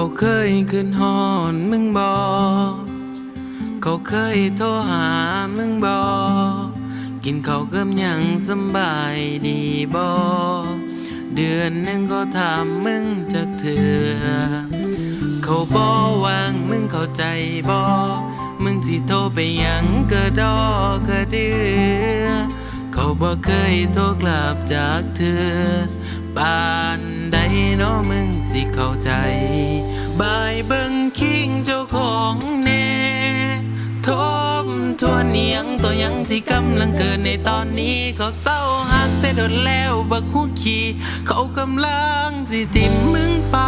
เขาเคยขึ้นหอนมึงบอเขาเคยโทรหามึงบอกินข้าวกับหยังสบายดีบอเดือนหนึ่งก็ถามมึงจักเถื่อเขาบอวางมึงเข้าใจบอมึงสิโทรไปยังกระดอกระเดือเขาบ่เคยโทรกลับจากเธอบานใดนาะมึง สิเข้าใจบายเบิ่งคิงเจ้าของแน่ทบทวนเนียงตัวยังที่กำลังเกิดในตอนนี้ เขาเศร้าหักแต่โดนแล้วบักคู่ขี่เขากำลังสิทิมมึงไป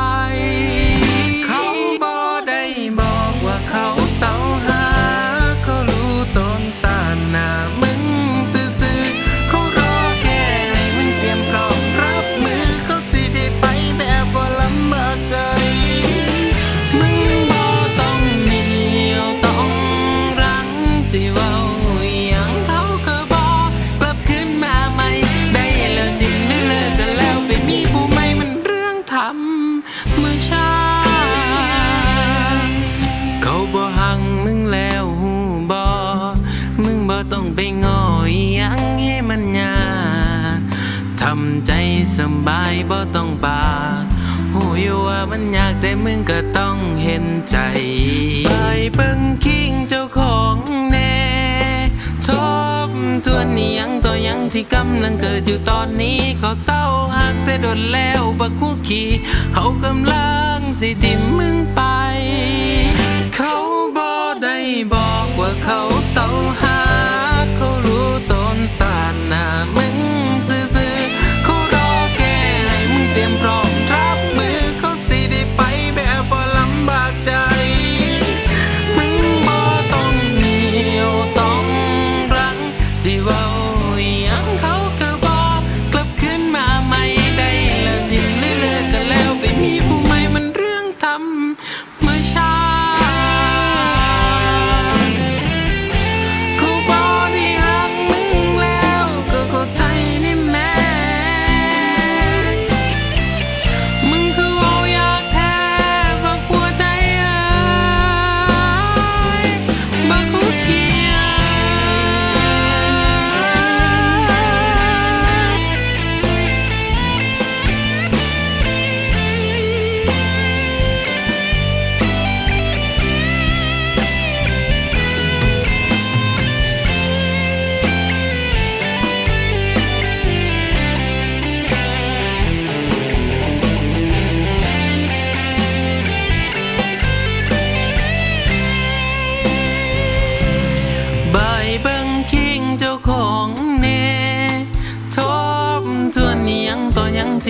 สบายบ่ต้องปากหูอยู่ว่ามันยากแต่มึงก็ต้องเห็นใจ ไปเบิ่งคิงเจ้าของแน่ทบทวนนี่ยังตัวยังที่กำลังเกิดอยู่ตอนนี้ เขาเศร้าหักแต่โดนแล้วบักคู่ขี่เขากำลังสิทิมมึงไป เขาบอกได้บอกว่าเขา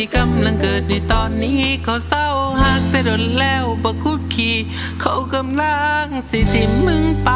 ที่กำลังเกิดในตอนนี้ เขาเศร้าหักแต่โดนแล้วบักคุกคีเขากำลังสิทิมมึงไป